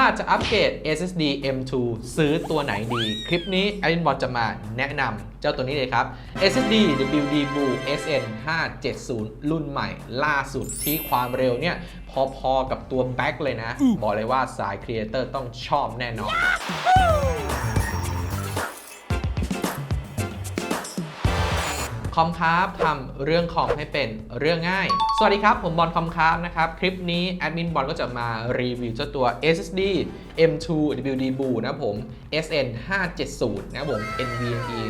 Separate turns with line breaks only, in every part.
ถ้าจะอัปเกรด SSD M2 ซื้อตัวไหนดี คลิปนี้ไอ n นบอลจะมาแนะนำเจ้าตัวนี้เลยครับ SSD WD Blue SN 570 รุ่นใหม่ล่าสุดที่ความเร็วเนี่ย พอๆกับตัวแบ็คเลยนะ บอกเลยว่าสายครีเอเตอร์ต้องชอบแน่นอน อมคราฟทำเรื่องคอมให้เป็นเรื่องง่าย สวัสดีครับ ผมบอลคอมคราฟนะครับ คลิปนี้แอดมินบอลก็จะมารีวิวเจ้าตัว SSD M2 WD Blue นะผม SN 570นะผม NVMe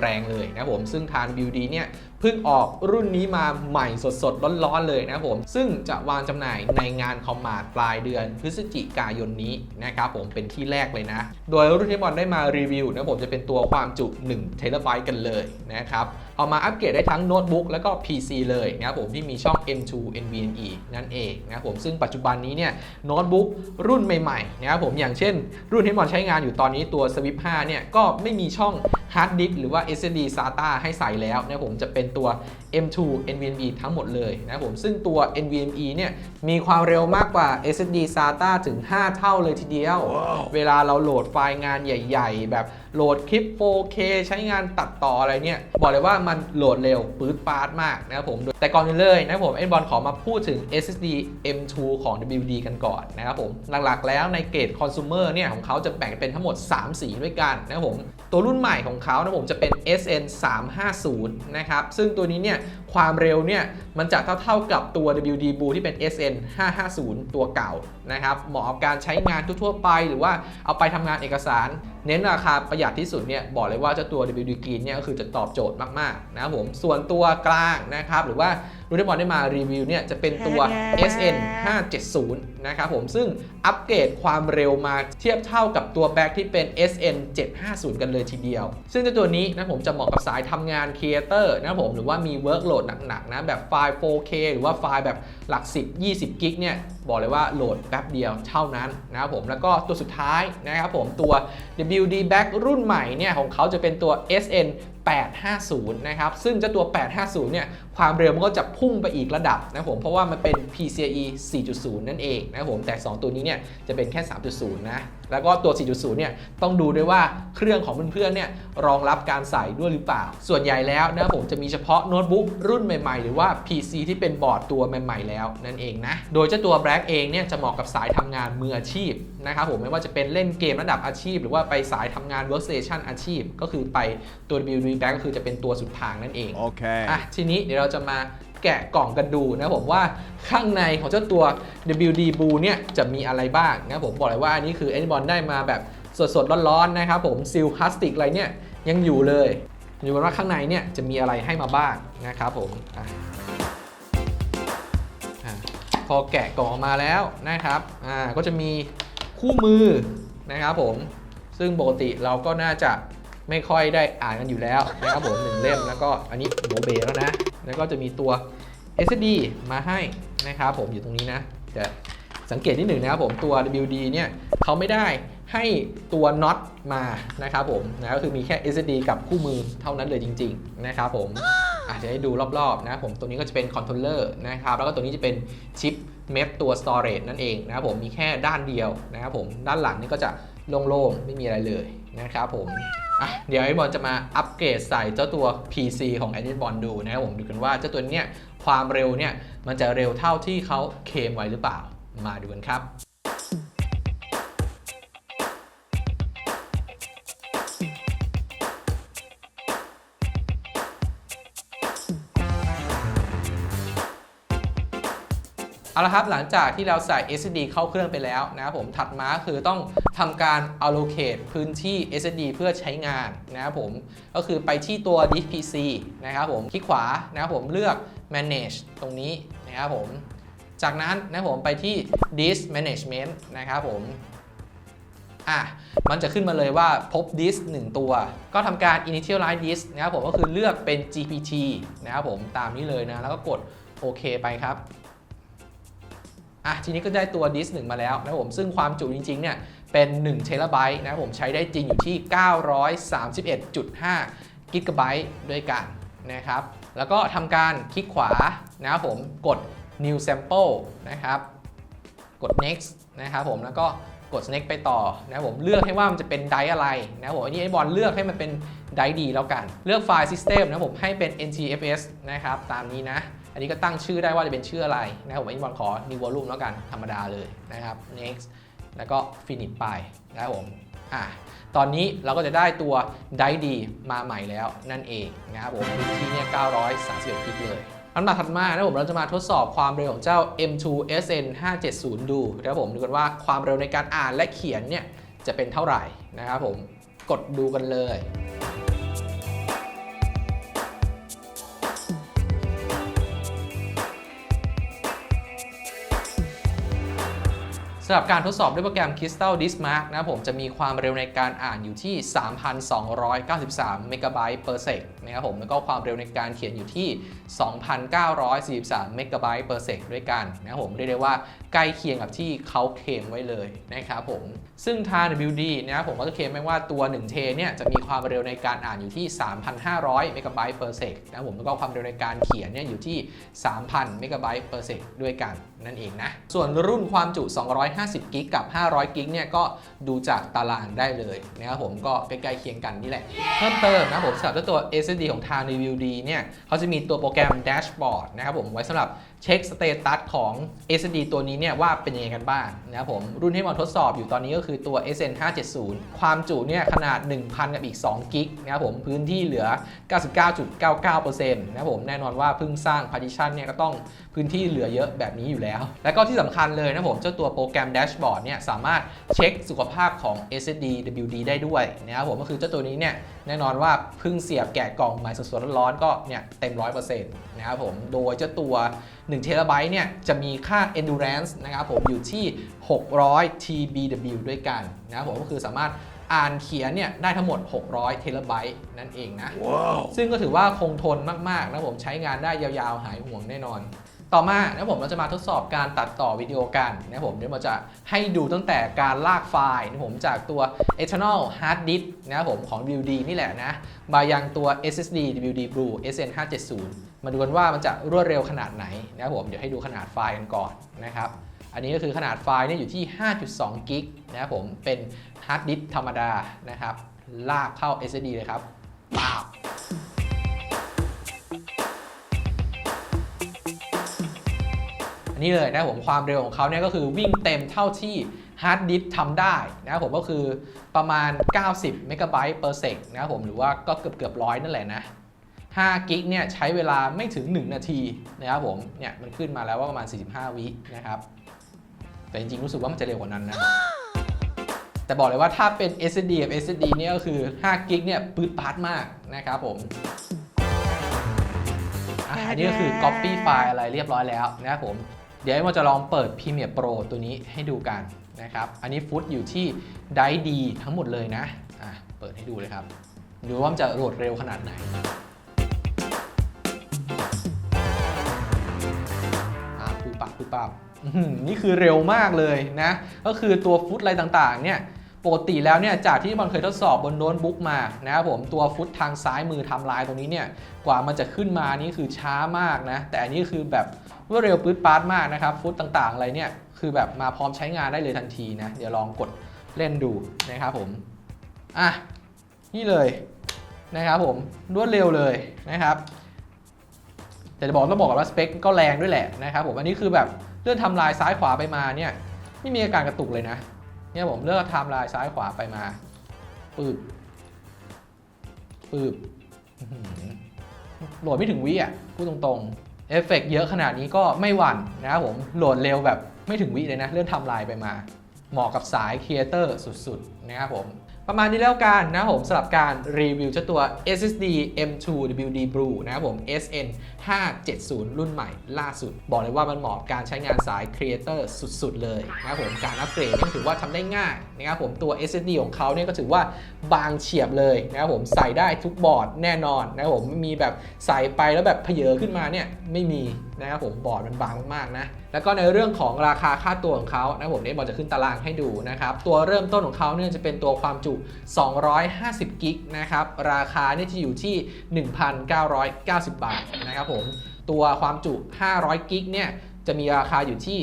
แรงๆเลยนะผม ซึ่งทาง WD เนี่ยเพิ่งออกรุ่นนี้มาใหม่สดๆ ร้อนๆ เลยนะผม ซึ่งจะวางจำหน่ายในงานคอมมาดปลายเดือนพฤศจิกายนนี้นะครับผมเป็นที่แรกเลยนะ โดยรุ่นที่บอลได้มารีวิวนะผมจะเป็นตัวความจุ1เทราไบต์กันเลยนะครับ เอามาอัปเกรดได้ทั้งโน้ตบุ๊กแล้วก็ PC เลยนะครับผมที่มีช่อง M2 NVMe นั่นเองนะครับผมซึ่งปัจจุบันนี้เนี่ยโน้ตบุ๊กรุ่นใหม่ๆนะครับผมอย่างเช่น รุ่นที่มอนใช้งานอยู่ตอนนี้ตัว Swift 5เนี่ยก็ไม่มีช่อง Hard Disk หรือว่า SSD SATA ให้ใส่แล้วนะครับผมจะเป็นตัว M2 NVMe ทั้งหมดเลยนะครับผมซึ่งตัว NVMe เนี่ยมีความเร็วมากกว่า SSD SATA ถึง 5 เท่าเลยทีเดียวเวลาเราโหลดไฟล์งานใหญ่ ๆ แบบโหลดคลิป 4K ใช้งานตัดต่ออะไรเนี่ย บอกเลยว่ามันโหลดเร็วปื๊ดปาดมากนะครับผม แต่ก่อนอื่นเลยนะครับผมเอ็นบอลขอมาพูดถึง SSD M2 ของ WD กันก่อนนะครับผม หลักๆแล้วในเกรดคอน sumer เนี่ยของเขาจะแบ่งเป็นทั้งหมด 3 สีด้วยกันนะครับผม ตัวรุ่นใหม่ของเขานะผมจะเป็น SN 350นะครับ ซึ่งตัวนี้เนี่ยความเร็วเนี่ยมันจะเท่าๆกับตัว WD Blue ที่เป็น SN 550 ตัวเก่านะครับ เหมาะกับการใช้งานทั่วๆไป หรือว่าเอาไปทำงานเอกสาร เน้นราคาประหยัดที่สุดเนี่ยบอกเลยว่าเจ้าตัว WD Green เนี่ยก็คือจะตอบโจทย์มากๆนะครับผมส่วนตัวกลางนะครับหรือว่ารุ่นที่บอลได้มารีวิวเนี่ยจะเป็นตัว SN 570นะครับผมซึ่งอัปเกรดความเร็วมาเทียบเท่ากับตัวแบ็คที่เป็น SN 750 กันเลยทีเดียว ซึ่งเจ้าตัวนี้นะผมจะเหมาะกับสายทำงานครีเอเตอร์นะครับผมหรือว่ามีเวิร์กโหลดหนักๆนะแบบไฟล์ 4K หรือว่าไฟล์แบบหลัก 10 20 กิกเนี่ยบอกเลยว่าโหลดแป๊บเดียวเท่านั้นนะครับผมแล้วก็ตัวสุดท้ายนะครับผมตัว WD Back รุ่นใหม่เนี่ยของเขาจะเป็นตัว SN 850 นะครับ ซึ่งเจ้าตัว 850 เนี่ย ความเร็วมันก็จะพุ่งไปอีกระดับนะผม เพราะว่ามันเป็น PCIe 4.0 นั่นเองนะผม แต่ 2 ตัวนี้เนี่ย จะเป็นแค่ 3.0 นะ แล้วก็ตัว 4.0 เนี่ย ต้องดูด้วยว่าเครื่องของเพื่อนๆ เนี่ย รองรับการใส่ด้วยหรือเปล่า ส่วนใหญ่แล้วนะผมจะมีเฉพาะโน้ตบุ๊กรุ่นใหม่ๆ หรือว่า PC ที่เป็นบอร์ดตัวใหม่ ๆ แล้วนั่นเองนะ โดยเจ้าตัว Black เองเนี่ย จะเหมาะกับสายทำงานมืออาชีพนะครับผม ไม่ว่าจะเป็นเล่นเกมระดับอาชีพ หรือว่าไปสายทำงาน workstation อาชีพ ก็คือไปตัว WD Black ก็คือจะเป็นตัวสุดทางนั่นเอง
Okay.
อะทีนี้เดี๋ยวเราจะมาแกะกล่องกันดูนะครับผมว่าข้างในของเจ้าตัว WD Blue เนี่ยจะมีอะไรบ้างนะครับผมบอกเลยว่าอันนี้คือแอนบอลได้มาแบบสดๆร้อนๆนะครับผมซีลพลาสติกอะไรเนี่ยยังอยู่เลยอยู่กันว่าข้างในเนี่ยจะมีอะไรให้มาบ้างนะครับผมอะอะพอแกะกล่องออกมาแล้วนะครับอ่าก็จะมีคู่มือนะครับผมซึ่งปกติเราก็น่าจะ ไม่ค่อยได้อ่านกันอยู่แล้วนะครับผมหนึ่งเล่มแล้วก็อันนี้โมเบแล้วนะ แล้วก็จะมีตัว SD มาให้นะครับผมอยู่ตรงนี้นะแต่สังเกตนิดหนึ่งนะครับผมตัว WD เนี่ยเขาไม่ได้ให้ตัวน็อตมานะครับผมนะก็คือมีแค่ SD กับคู่มือเท่านั้นเลยจริง ๆ นะครับผมอาจจะให้ดูรอบๆนะผมตัวนี้ก็จะเป็นคอนโทรลเลอร์นะครับแล้วก็ตัวนี้จะเป็นชิปเมฟตัว storage นั่นเองนะครับผมมีแค่ด้านเดียวนะครับผมด้านหลังนี่ก็จะโล่งๆ ไม่มีอะไรเลย นะครับผมอะเดี๋ยวไอ้บอลจะมาอัปเกรดใส่เจ้าตัว PC ของไอนด์บอลดูนะครับผมดูกันว่าเจ้าตัวเนี้ยความเร็วเนี่ยมันจะเร็วเท่าที่เขาเคมไว้หรือเปล่ามาดูกันครับ เอาละครับหลังจากที่เราใส่ SSD เข้าเครื่องไปแล้วนะครับผมถัดมาคือต้องทำการ allocate พื้นที่ SSD เพื่อใช้งานนะครับผมก็คือไปที่ตัว disk PC นะครับผมคลิกขวานะครับผมเลือก manage ตรงนี้นะครับผมจากนั้นนะครับผมไปที่ disk management นะครับผมอะมันจะขึ้นมาเลยว่าพบ disk 1 ตัว ก็ทำการ initialize disk นะครับผมก็คือเลือกเป็น GPT นะครับผมตามนี้เลยนะแล้วก็กดโอเคไปครับ อะทีนี้ก็ได้ตัวดิสหนึ่งมาแล้วนะผมซึ่งความจุจริงๆเนี่ยเป็น1เทราไบต์นะผมใช้ได้จริงอยู่ที่ 931.5กิกะไบต์ด้วยกันนะครับแล้วก็ทำการคลิกขวานะครับผมกด new sample นะครับกด next นะครับผมแล้วก็กด next ไปต่อนะครับผมเลือกให้ว่ามันจะเป็นไดอะไรนะครับผมอันนี้ไอ้บอลเลือกให้มันเป็นไดดีแล้วกัน เลือกไฟล์ system นะผมให้เป็น ntfs นะครับตามนี้นะ นนี้ก็ตั้งชื่อได้ว่าจะเป็นชื่ออะไรนะครับผมอันนี้บอลขอ new volume แล้วกันธรรมดาเลยนะครับ next แล้วก็ finish ไปนะครับผมอะตอนนี้เราก็จะได้ตัวไดดีมาใหม่แล้วนั่นเองนะครับผมพื้นที่เนี่ย931กิกเลยลำดับถัดมานะครับผมเราจะมาทดสอบความเร็วของเจ้า M2 SN 570ดูนะครับผมดูกันว่าความเร็วในการอ่านและเขียนเนี่ยจะเป็นเท่าไหร่นะครับผมกดดูกันเลยำหรับการทดสอบด้วยโปรแกรม Crystal Dismark นะครับผมจะมีความเร็วในการอ่านอยู่ที่ 3,293เมกะไบต์ per sec นะครับผมแล้วก็ความเร็วในการเขียนอยู่ที่ 2,943 เมกะไบต์ per sec ด้วยกันนะครับผมเรียกได้ว่าใกล้เคียงกับที่เขาเคลมไว้เลยนะครับผมซึ่งทาง WD นะครับผมก็จะเคลมไว้ว่าตัว1เทเนี่ยจะมีความเร็วในการอ่านอยู่ที่ 3,500 เมกะไบต์ per sec นะครับผมแล้วก็ความเร็วในการเขียนเนี่ยอยู่ที่ 3,000 เมกะไบต์ per sec ด้วยกันนั่นเองนะ ส่วนรุ่นความจุ 250 กิกกับ 500 กิกเนี่ยก็ดูจากตารางได้เลยนะครับผมก็ใกล้ๆเคียงกันนี่แหละ เพิ่มเติมนะครับผมสำหรับตัว SSD ของทาง WD เนี่ยเขาจะมีตัวโปรแกรม Dashboard นะครับผมไว้สำหรับเช็คสเตตัสของ SSD ตัวนี้เนี่ยว่าเป็นยังไงกันบ้างนะครับผมรุ่นที่มาทดสอบอยู่ตอนนี้ก็คือตัว SN 570 ความจุเนี่ยขนาด 1,000 กับอีก2กิกนะครับผมพื้นที่เหลือ 99.99%นะครับผมแน่นอนว่าเพิ่งสร้าง partition เนี่ยก็ต้องพื้นที่เหลือเยอะแบบนี้อยู่แล้ว และก็ที่สำคัญเลยนะผมเจ้าตัวโปรแกรม Dashboard เนี่ยสามารถเช็คสุขภาพของ SSD WD ได้ด้วยนะครับผมก็คือเจ้าตัวนี้เนี่ยแน่นอนว่าเพิ่งเสียบแกะกล่องใหม่สดๆร้อนๆก็เนี่ยเต็ม 100%นะครับผม โดยเจ้าตัว1 t b เนี่ยจะมีค่า endurance นะครับผมอยู่ที่ 600 TBW ด้วยกันนะครับผมก็คือสามารถอ่านเขียนเนี่ยได้ทั้งหมด 600 เทราไบต์นั่นเองนะซึ่งก็ถือว่าคงทนมาก ๆ นะผมใช้งานได้ยาว ๆ หายห่วงแน่นอน ต่อมานะผมเราจะมาทดสอบการตัดต่อวิดีโอกันนะผมเดี๋ยวเราจะให้ดูตั้งแต่การลากไฟล์นะผมจากตัว external hard disk นะครับผมของ WD นี่แหละนะมายังตัว SSD WD Blue SN 570มาดูกันว่ามันจะรวดเร็วขนาดไหนนะครับผมเดี๋ยวให้ดูขนาดไฟล์กันก่อนนะครับอันนี้ก็คือขนาดไฟล์เนี่ยอยู่ที่ 5.2 กิกนะครับผมเป็นฮาร์ดดิสธรรมดานะครับลากเข้า SSD เลยครับปาบ นนี้เลยนะผมความเร็วของเขาเนี่ยก็คือวิ่งเต็มเท่าที่ฮาร์ดดิสทำได้นะผมก็คือประมาณ 90 เมกะไบต์ per sec นะครับผมหรือว่าก็เกือบเกือบร้อยนั่นแหละนะ5กิกเนี่ยใช้เวลาไม่ถึง 1 นาทีนะครับผมเนี่ยมันขึ้นมาแล้วว่าประมาณ 45 วินะครับ แต่จริงๆ รู้สึกว่ามันจะเร็วกว่านั้นนะ แต่บอกเลยว่าถ้าเป็น SSD กับ SSD เนี่ยก็คือ5กิกเนี่ยปืดปาดมากนะครับผมอันนี้ก็คือ Copy ไฟล์อะไรเรียบร้อยแล้วนะครับผม เดี๋ยวเราจะลองเปิด Premiere Pro ตัวนี้ให้ดูกันนะครับ อันนี้ฟุตอยู่ที่ได้ดีทั้งหมดเลยนะอะเปิดให้ดูเลยครับ ดูว่ามันจะโหลดเร็วขนาดไหนอะปุ๊บปับปุ๊บปับนี่คือเร็วมากเลยนะ ก็คือตัวฟุตอะไรต่างๆเนี่ย ปกติแล้วเนี่ยจากที่มันเคยทดสอบบนโน้ตบุ๊กมานะครับผมตัวฟุตทางซ้ายมือทำลายตรงนี้เนี่ยกว่ามันจะขึ้นมานี่คือช้ามากนะ แต่อันนี้คือแบบรวดเร็วปื๊ดปาดมากนะครับ ฟุตต่างๆ อะไรเนี่ยคือแบบมาพร้อมใช้งานได้เลยทันทีนะ เดี๋ยวลองกดเล่นดูนะครับผมอะนี่เลยนะครับผมรวดเร็วเลยนะครับ แต่จะบอกต้องบอกก่อนว่าสเปคก็แรงด้วยแหละนะครับผมอันนี้คือแบบเลื่อนทำลายซ้ายขวาไปมาเนี่ยไม่มีอาการกระตุกเลยนะ เนี่ยผมเลือกไทม์ไลน์ซ้ายขวาไปมาปืบปืบโหลดไม่ถึงวิอะพูดตรงๆเอฟเฟกต์เยอะขนาดนี้ก็ไม่หวั่นนะครับผมโหลดเร็วแบบไม่ถึงวิเลยนะ เลื่อนทำลายไปมา เหมาะกับสายครีเอเตอร์สุดๆ นะครับผม ประมาณนี้แล้วกันนะครับผมสำหรับการรีวิวเจ้าตัว SSD M2 WD Blue นะครับผม SN 570 รุ่นใหม่ล่าสุด บอกเลยว่ามันเหมาะการใช้งานสายครีเอเตอร์สุด ๆ เลยนะครับผมการอัปเกรดนี่ถือว่าทำได้ง่ายนะครับผมตัว SSD ของเขาเนี่ยก็ถือว่าบางเฉียบเลยนะครับผมใส่ได้ทุกบอร์ดแน่นอนนะครับผมไม่มีแบบใส่ไปแล้วแบบเพเยอขึ้นมาเนี่ยไม่มี นะครับผมบอร์ดมันบางมากๆนะแล้วก็ในเรื่องของราคาค่าตัวของเขานะผมเนี่ยบอลจะขึ้นตารางให้ดูนะครับตัวเริ่มต้นของเขาเนี่ยจะเป็นตัวความจุ 250 กิกนะครับราคาเนี่ยจะอยู่ที่ 1,990 บาทนะครับผมตัวความจุ 500 กิกเนี่ยจะมีราคาอยู่ที่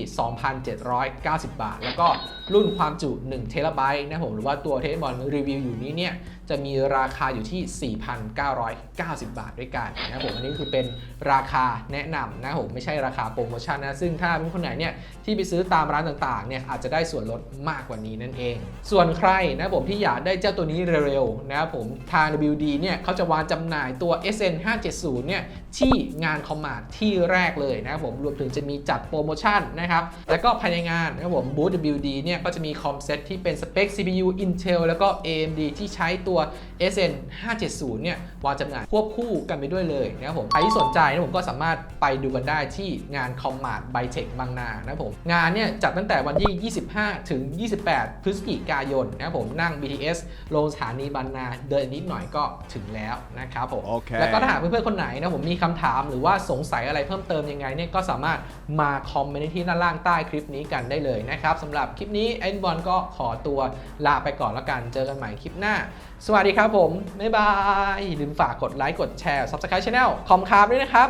2,790 บาท แล้วก็รุ่นความจุ1เทราไบต์นะผมหรือว่าตัวเทสบอลรีวิวอยู่นี้เนี่ย จะมีราคาอยู่ที่ 4,990 บาทด้วยกันนะครับผมอันนี้คือเป็นราคาแนะนำนะครับผมไม่ใช่ราคาโปรโมชั่นนะซึ่งถ้าเป็นคนไหนเนี่ยที่ไปซื้อตามร้านต่างๆเนี่ยอาจจะได้ส่วนลดมากกว่านี้นั่นเอง ส่วนใครนะผมที่อยากได้เจ้าตัวนี้เร็วๆนะครับผมทาง WD เนี่ยเขาจะวางจำหน่ายตัว SN 570เนี่ยที่งานคอมมาร์ทที่แรกเลยนะครับผมรวมถึงจะมีจัดโปรโมชั่นนะครับแล้วก็ภายในงานนะครับผมบูธ WD เนี่ยก็จะมีคอมเซ็ตที่เป็นสเปค CPU Intel แล้วก็ AMD ที่ใช้ตัว SN 570 เนี่ยวางจำหน่ายควบคู่กันไปด้วยเลยนะครับผม ใครที่สนใจนะผมก็สามารถไปดูกันได้ที่งานคอมมาร์ทไบเทคบางนานะครับผม งานเนี่ยจัดตั้งแต่วันที่ 25 ถึง 28 พฤศจิกายนนะครับผมนั่ง BTS ลงสถานีบางนาเดินนิดหน่อยก็ถึงแล้วนะครับผม
โอเค
แล้วก็ถ้าหากเพื่อนๆคนไหนนะผมมีคำถามหรือว่าสงสัยอะไรเพิ่มเติมยังไงเนี่ยก็สามารถมาคอมเมนต์ที่ด้านล่างใต้คลิปนี้กันได้เลยนะครับสำหรับคลิปนี้ไอ้บอลก็ขอตัวลาไปก่อนแล้วกันเจอกันใหม่คลิปหน้าสวัสดีครับผม บ๊ายบายอย่าลืมฝากกดไลค์กดแชร์ Subscribe Channel คอมคาร์ด้วยนะครับ